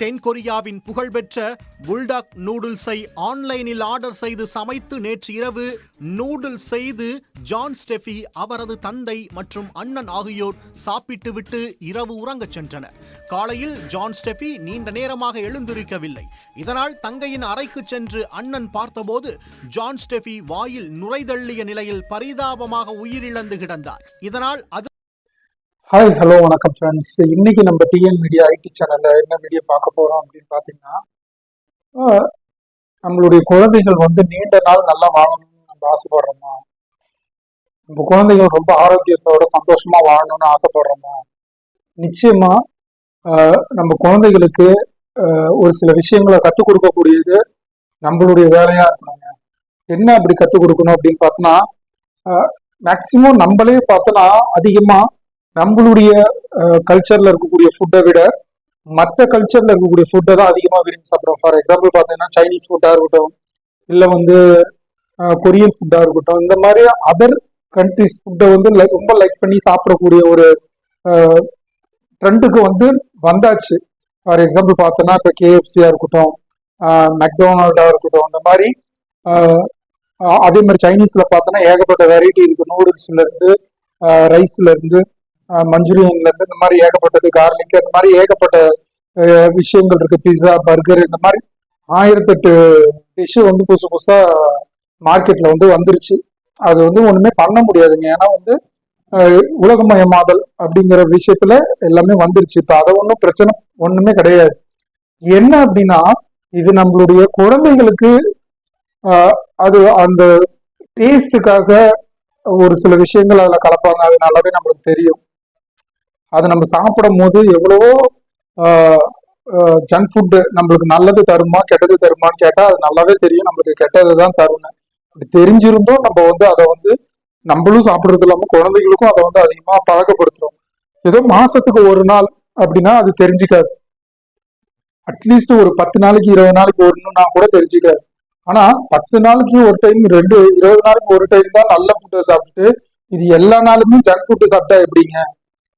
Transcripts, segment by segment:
தென்கொரியாவின் புகழ்பெற்ற புல்டாக் நூடுல்ஸை ஆன்லைனில் ஆர்டர் செய்து சமைத்து நேற்று இரவு நூடுல்ஸ் செய்து ஜான் ஸ்டெஃபி அவரது தந்தை மற்றும் அண்ணன் ஆகியோர் சாப்பிட்டுவிட்டு இரவு உறங்கச் சென்றனர். காலையில் ஜான் ஸ்டெஃபி நீண்ட நேரமாக எழுந்திருக்கவில்லை. இதனால் தங்கையின் அறைக்கு சென்று அண்ணன் பார்த்தபோது ஜான் ஸ்டெஃபி வாயில் நுரைதள்ளிய நிலையில் பரிதாபமாக உயிரிழந்து கிடந்தார். இதனால் அது ஹாய் ஹலோ வணக்கம் ஃப்ரெண்ட்ஸ் இன்னைக்கு நம்ம டிஎன் மீடியா ஐடி சேனல்ல என்ன வீடியோ பார்க்க போறோம் அப்படின்னு பார்த்தீங்கன்னா நம்மளுடைய குழந்தைகள் வந்து நீண்ட நாள் நல்லா வாழணும்னு நம்ம ஆசைப்படுறோமா? நம்ம குழந்தைகள் ரொம்ப ஆரோக்கியத்தோட சந்தோஷமா வாழணும்னு ஆசைப்படுறோமா? நிச்சயமா நம்ம குழந்தைகளுக்கு ஒரு சில விஷயங்களை கற்றுக் கொடுக்கக்கூடியது நம்மளுடைய வேலையா இருக்கணுங்க. என்ன அப்படி கற்றுக் கொடுக்கணும் அப்படின்னு பார்த்தோன்னா மேக்சிமம் நம்மளே பார்த்தோன்னா அதிகமாக நம்மளுடைய கல்ச்சர்ல இருக்கக்கூடிய ஃபுட்டை விட மற்ற கல்ச்சர்ல இருக்கக்கூடிய ஃபுட்டை தான் அதிகமாக விரும்பி சாப்பிடுவோம் ஃபார் எக்ஸாம்பிள் பார்த்தீங்கன்னா சைனீஸ் ஃபுட்டாக இருக்கட்டும் இல்லை வந்து கொரியன் ஃபுட்டாக இருக்கட்டும் இந்த மாதிரி அதர் கண்ட்ரிஸ் ஃபுட்டை வந்து லைக் ரொம்ப லைக் பண்ணி சாப்பிடக்கூடிய ஒரு ட்ரெண்டுக்கு வந்து வந்தாச்சு. ஃபார் எக்ஸாம்பிள் பார்த்தோன்னா இப்போ கேஎஃப்சியாக இருக்கட்டும் மெக்டோனால்டாக இருக்கட்டும் அந்த மாதிரி அதே மாதிரி சைனீஸில் பார்த்தோன்னா ஏகப்பட்ட வெரைட்டி இருக்குது நூடுல்ஸ்லேருந்து ரைஸ்லேருந்து மஞ்சூரியன்லேருந்து மஞ்சூரியன்ல இருந்து இந்த மாதிரி ஏகப்பட்டது கார்லிக் அந்த மாதிரி ஏகப்பட்ட விஷயங்கள் இருக்கு. பிஸா பர்கர் இந்த மாதிரி ஆயிரத்தெட்டு டிஷ்ஷு வந்து புதுசு புதுசா மார்க்கெட்ல வந்து வந்துருச்சு. அது வந்து ஒண்ணுமே பண்ண முடியாதுங்க. ஏன்னா வந்து உலகமயமாதல் அப்படிங்கிற விஷயத்துல எல்லாமே வந்துருச்சு. இப்ப அதை ஒன்றும் பிரச்சனை ஒண்ணுமே கிடையாது. என்ன அப்படின்னா இது நம்மளுடைய குழந்தைகளுக்கு அது அந்த டேஸ்ட்டுக்காக ஒரு சில விஷயங்கள் அதில் கலப்பாங்க. அது நல்லாவே நம்மளுக்கு தெரியும். அதை நம்ம சாப்பிடும் போது எவ்வளவோ ஜங்க் ஃபுட்டு நம்மளுக்கு நல்லது தருமா கெட்டது தருமான்னு கேட்டால் அது நல்லாவே தெரியும். நம்மளுக்கு கெட்டது தான் தரும்னு. அப்படி தெரிஞ்சிருந்தும் நம்ம வந்து அதை வந்து நம்மளும் சாப்பிட்றது இல்லாமல் குழந்தைகளுக்கும் அதை வந்து அதிகமாக பழக்கப்படுத்துறோம். ஏதோ மாசத்துக்கு ஒரு நாள் அப்படின்னா அது தெரிஞ்சுக்காது. அட்லீஸ்ட் ஒரு பத்து நாளைக்கு இருபது நாளைக்கு ஒண்ணுன்னா கூட தெரிஞ்சுக்காது. ஆனா பத்து நாளைக்கு ஒரு டைம் ரெண்டு இருபது நாளைக்கு ஒரு டைம் தான் நல்ல ஃபுட்டை சாப்பிட்டு இது எல்லா நாளுமே ஜங்க் ஃபுட்டு சாப்பிட்டா எப்படிங்க?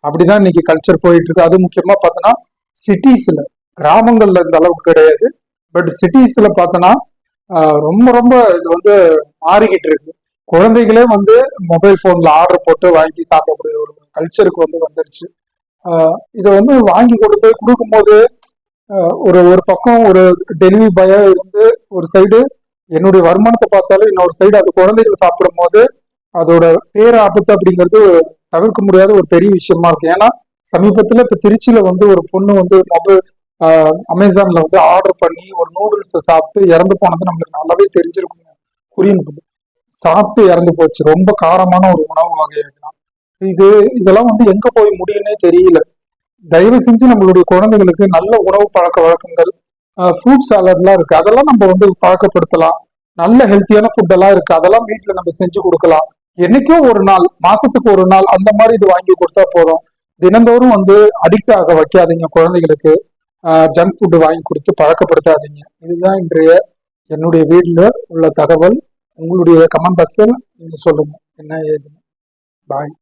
அப்படிதான் இன்னைக்கு கல்ச்சர் போயிட்டு இருக்கு அது முக்கியமா பார்த்தோன்னா சிட்டிஸ்ல கிராமங்கள்ல இந்த அளவுக்கு கிடையாது. பட் சிட்டிஸ்ல பார்த்தோன்னா ரொம்ப ரொம்ப இது வந்து மாறிக்கிட்டு இருக்கு. குழந்தைகளே வந்து மொபைல் போன்ல ஆர்டர் போட்டு வாங்கி சாப்பிடக்கூடிய ஒரு கல்ச்சருக்கு வந்து வந்துருச்சு. இதை வந்து வாங்கி கொண்டு போய் கொடுக்கும்போது ஒரு ஒரு பக்கம் ஒரு டெலிவரி பாயா இருந்து ஒரு சைடு என்னுடைய வருமானத்தை பார்த்தாலும் இன்னொரு சைடு அது குழந்தைகள் சாப்பிடும் போது அதோட பேர் ஆபத்து அப்படிங்கிறது தவிர்க்க முடியாத ஒரு பெரிய விஷயமா இருக்கு. ஏன்னா சமீபத்துல இப்ப திருச்சியில வந்து ஒரு பொண்ணு வந்து மொபைல் அமேசான்ல வந்து ஆர்டர் பண்ணி ஒரு நூடுல்ஸ் சாப்பிட்டு இறந்து போனது நம்மளுக்கு நல்லாவே தெரிஞ்சிருக்கும் கொரியன் ஃபுட் சாப்பிட்டு இறந்து போச்சு. ரொம்ப காரமான ஒரு உணவு வகை இது இதெல்லாம் வந்து எங்க போய் முடியும்னே தெரியல. தயவு செஞ்சு நம்மளுடைய குழந்தைகளுக்கு நல்ல உணவு பழக்க வழக்கங்கள் ஃப்ரூட் சாலட்லாம் இருக்கு. அதெல்லாம் நம்ம வந்து பழக்கப்படுத்தலாம். நல்ல ஹெல்த்தியான ஃபுட் எல்லாம் இருக்கு. அதெல்லாம் வீட்டுல நம்ம செஞ்சு கொடுக்கலாம். என்னைக்கோ ஒரு நாள் மாசத்துக்கு ஒரு நாள் அந்த மாதிரி இது வாங்கி கொடுத்தா போதும். தினந்தோறும் வந்து அடிக்ட் ஆக வைக்காதீங்க குழந்தைகளுக்கு. ஜங்க் ஃபுட் வாங்கி கொடுத்து பழக்கப்படுத்தாதீங்க. இதுதான் இன்றைய என்னுடைய வீட்டில் உள்ள தகவல். உங்களுடைய கமெண்ட் பாக்ஸில் நீங்கள் சொல்லுங்கள் என்ன ஏதுன்னு. பாய்